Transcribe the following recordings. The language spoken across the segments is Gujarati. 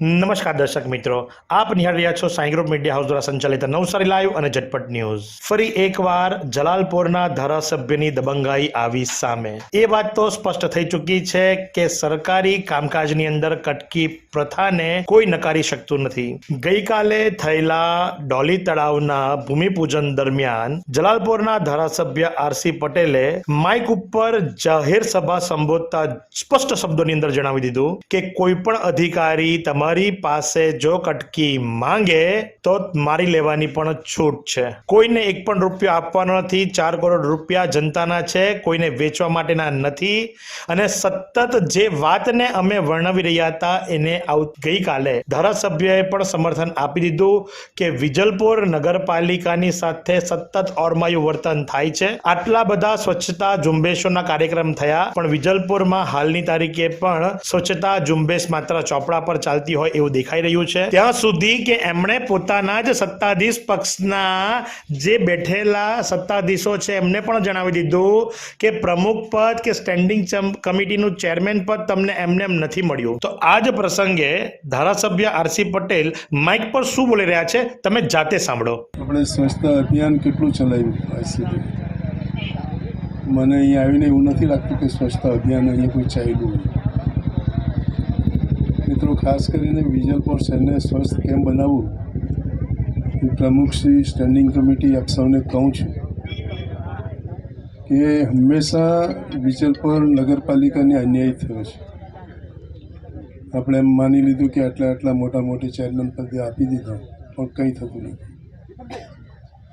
નમસ્કાર દર્શક મિત્રો. આપ નિહાળી રહ્યા છો સાંઈ ગ્રુપ મીડિયા હાઉસ દ્વારા સંચાલિત નવસારી લાઈવ અને ઝટપટ ન્યૂઝ. ફરી એકવાર જલાલપોરના ધારાસભ્યની દબંગાઈ આવી સામે. એ વાત તો સ્પષ્ટ થઈ ચૂકી છે કે સરકારી કામકાજની અંદર કટકી પ્રથાને કોઈ નકારી શકતું નથી. ગઈકાલે થયેલા ડોલી તળાવના ભૂમિપૂજન દરમિયાન જલાલપોરના ધારાસભ્ય આરસી પટેલે માઇક ઉપર જાહેર સભા સંબોધતા સ્પષ્ટ શબ્દોની અંદર જણાવી દીધું કે કોઈ પણ અધિકારી તમારી પાસે જો કટકી માંગે તો મારી લેવાની પણ છૂટ છે. કોઈને એક પણ રૂપિયો આપવાનો નથી, ચાર કરોડ રૂપિયા જનતાના છે, કોઈને વેચવા માટેના નથી અને સતત જે વાતને અમે વર્ણવી રહ્યા હતા એને ગઈકાલે ધારાસભ્યએ પણ સમર્થન આપી દીધું કે વિજલપુર નગરપાલિકાની સાથે સતત ઓરમાયું વર્તન થાય છે. આટલા બધા સ્વચ્છતા ઝુંબેશોના કાર્યક્રમ થયા, પણ વિજલપુરમાં હાલની તારીખે પણ સ્વચ્છતા ઝુંબેશ માત્ર ચોપડા પર ચાલતી હોય એવું દેખાઈ રહ્યું છે. ત્યાં સુધી કે એમણે પોતાના જ સત્તાધીશ પક્ષના જે બેઠેલા સત્તાધીશો છે, એમને પણ જણાવી દીધું કે પ્રમુખ પદ કે સ્ટેન્ડિંગ કમિટીનું ચેરમેન પદ તમને એમને એમ નથી મળ્યું. તો આ જ પ્રસંગે ધારાસભ્ય આરસી પટેલ માઇક પર શું બોલી રહ્યા છે, તમે જાતે સાંભળો. આપણે સ્વચ્છતા અભિયાન કેટલું ચલાવ્યું આઈસીટી મને અહીંયા આવીને એવું નથી લાગતું કે સ્વચ્છતા અભિયાન અહીંયા કોઈ ચાલ્યું હોય. મિત્રો, ખાસ કરીને વિજલપોર શહેરને સ્વસ્થ કેમ બનાવવું? એ પ્રમુખશ્રી સ્ટેન્ડિંગ કમિટી આપ સૌને કહું છું કે હંમેશા વિજલપોર નગરપાલિકાને અન્યાય થયો છે. આપણે એમ માની લીધું કે આટલા આટલા મોટા મોટી ચેરમેન પદે આપી દીધા, પણ કંઈ થતું નથી.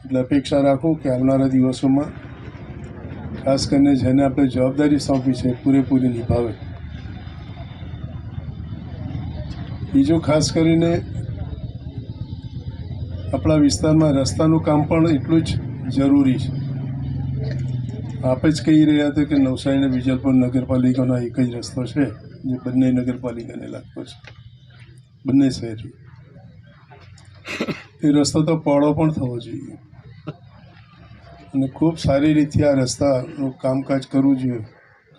એટલે અપેક્ષા રાખું કે આવનારા દિવસોમાં, ખાસ કરીને જેને આપણે જવાબદારી સોંપી છે, પૂરેપૂરી નિભાવે. બીજું ખાસ કરીને આપણા વિસ્તારમાં રસ્તાનું કામ પણ એટલું જ જરૂરી છે. આપે જ કહી રહ્યા હતા કે નવસારી અને વિજલપુર નગરપાલિકાનો એક જ રસ્તો છે, જે બંને નગરપાલિકાને લાગતો છે. બંને શહેર. એ રસ્તો તો પહોળો પણ થવો જોઈએ. અને ખૂબ સારી રીતે આ રસ્તાનું કામકાજ કરવું જોઈએ.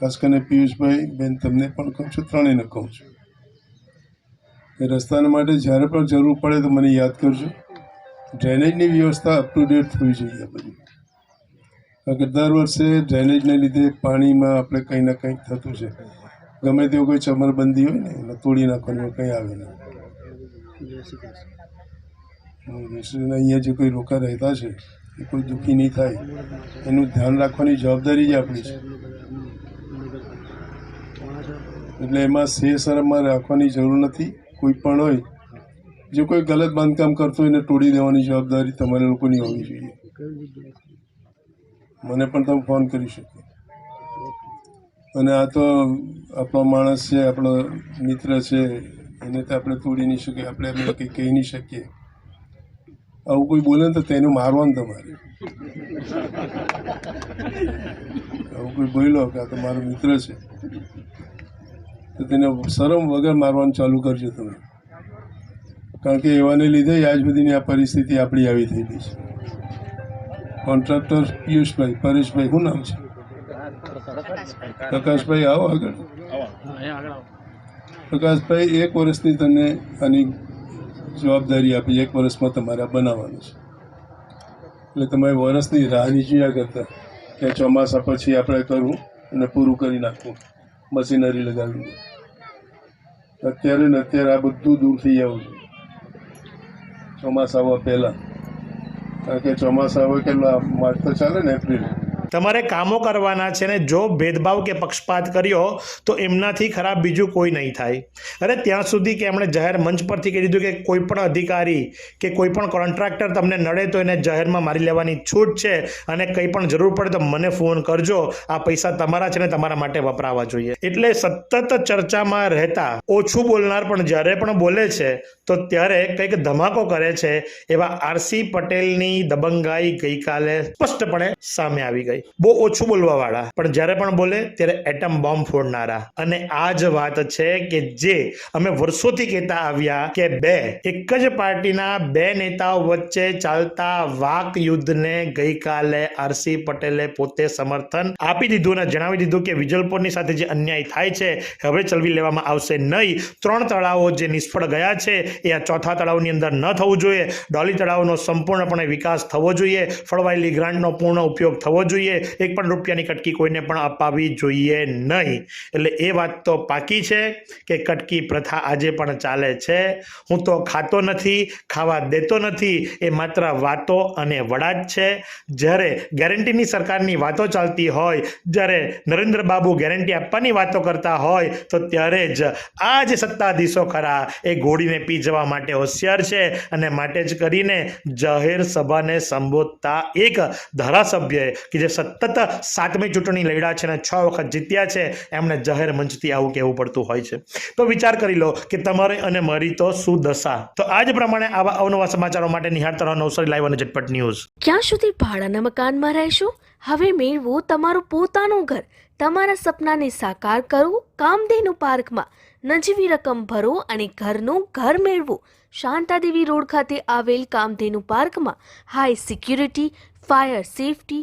ખાસ કરીને પિયુષભાઈ, બેન, તમને પણ કહું છું, ત્રણેયને કહું છું. એ રસ્તાના માટે જ્યારે પણ જરૂર પડે તો મને યાદ કરજો. ડ્રેનેજની વ્યવસ્થા અપ ટુ ડેટ થવી જોઈએ બધી. કારણ કે દર વર્ષે ડ્રેનેજને લીધે પાણીમાં આપણે કંઈ ના કંઈક થતું છે. ગમે તેવું કોઈ ચમરબંધી હોય ને એને તોડી નાખવાનું કંઈ આવે નહીં. અહીંયા જે કોઈ રોકા રહેતા છે એ કોઈ દુઃખી નહીં થાય. એનું ધ્યાન રાખવાની જવાબદારી જ આપણી છે. એટલે એમાં સે શરમમાં રાખવાની જરૂર નથી. કોઈ પણ હોય, જે કોઈ ગલત બાંધકામ કરતો હોય એને તોડી દેવાની જવાબદારી તમારે લોકોની હોવી જોઈએ. મને પણ તમે ફોન કરી શકો. અને આ તો આપણો માણસ છે, આપણો મિત્ર છે, એને તો આપણે તોડી નહીં શકીએ, આપણે એમને કંઈ કહી નહીં શકીએ. આવું કોઈ બોલે ને તો તેનું મારવાનું તમારે. આવું કોઈ બોલો કે આ તો મારો મિત્ર છે. તો તેને શરમ વગર મારવાનું ચાલુ કરજો તમે. કારણ કે એવાને લીધે આજ સુધીની આ પરિસ્થિતિ આપણી આવી થયેલી છે. કોન્ટ્રાક્ટર પિયુષભાઈ, પરેશભાઈ, શું નામ છે? પ્રકાશભાઈ, આવો આગળ. પ્રકાશભાઈ, એક વર્ષની તમને આની જવાબદારી આપી, એક વર્ષમાં તમારે બનાવવાનું છે. એટલે તમારે વર્ષની રાહ જોયા કરતા કે ચોમાસા પછી આપણે કરવું અને પૂરું કરી નાખવું મશીનરી લગાવી અત્યારે ને અત્યારે આ બધું દૂર થઈ જવું છે. ચોમાસા આવવા પહેલાં. કારણ કે ચોમાસા આવે કેટલા, માર્ચ તો ચાલે ને એપ્રિલ. તમારે કામો કરવાના છે ને જો ભેદભાવ કે પક્ષપાત કર્યો, તો એમનાથી ખરાબ બીજું કોઈ નહીં થાય. અરે ત્યાં સુધી કે એમણે જાહેર મંચ પરથી કહી દીધું કે કોઈ પણ અધિકારી કે કોઈ પણ કોન્ટ્રાક્ટર તમને નડે તો એને જાહેરમાં મારી લેવાની છૂટ છે અને કંઈ પણ જરૂર પડે તો મને ફોન કરજો. આ પૈસા તમારા છે ને તમારા માટે વપરાવા જોઈએ. એટલે સતત ચર્ચામાં રહેતા, ઓછું બોલનાર પણ જ્યારે પણ બોલે છે, તો ત્યારે કંઈક ધમાકો કરે છે એવા આરસી પટેલની દબંગાઈ ગઈકાલે સ્પષ્ટપણે સામે આવી ગઈ. જાય બહુ ઓછું બોલવા વાળા પણ જ્યારે પણ બોલે ત્યારે એટમ બોમ્બ ફોડનારા. અને આ જ વાત છે કે જે અમે વર્ષોથી કહેતા આવ્યા કે બે, એક જ પાર્ટીના બે નેતાઓ વચ્ચે ચાલતા વાક યુદ્ધને ગઈકાલે આરસી પટેલે પોતે સમર્થન આપી દીધું અને જણાવી દીધું કે વિજલપોરની સાથે જે અન્યાય થાય છે હવે ચલવી લેવામાં આવશે નહીં. ત્રણ તળાવો જે નિષ્ફળ ગયા છે એ આ ચોથા તળાવની અંદર ન થવું જોઈએ. ડોલી તળાવનો સંપૂર્ણપણે વિકાસ થવો જોઈએ. ફળવાયેલી ગ્રાન્ટનો પૂર્ણ ઉપયોગ થવો જોઈએ. એક પણ રૂપિયાની કટકી કોઈને પણ અપાવી જોઈએ નહીં. એટલે એ વાત તો પાકી છે કે કટકી પ્રથા આજે પણ ચાલે છે. હું તો ખાતો નથી, ખાવા દેતો નથી, એ માત્ર વાતો અને વડા જ છે. જ્યારે ગેરંટીની સરકારની વાતો ચાલતી હોય, જ્યારે નરેન્દ્ર બાબુ ગેરંટી આપવાની વાતો કરતા હોય, તો ત્યારે જ આ જે સત્તાધીશો ખરા એ ઘોડીને પી જવા માટે હોશિયાર છે અને માટે જ કરીને જાહેર સભાને સંબોધતા એક ધારાસભ્યએ કે જે સતત સાતમી ચૂંટણી લડ્યા છે અને છ વખત જીત્યા છે. એમને જાહેર મંચથી આવું કહેવું પડતું હોય છે. તો વિચાર કરી લો કે તમારે અને મારી તો શું દશા? તો આ જ પ્રમાણે આવા અવનવા સમાચારો માટે નિહાળતા રહો નવસારી લાઈવ અને ઝટપટ ન્યૂઝ. ક્યાં સુધી ભાડાના મકાનમાં રહેશો? હવે મેળવો તમારું પોતાનું ઘર. તમારા સપનાને સાકાર કરો, કામધેનુ પાર્કમાં નજીવી રકમ ભરો અને ઘરનું ઘર મેળવો. શાંતાદેવી રોડ ખાતે આવેલ કામધેનુ પાર્કમાં high security fire safety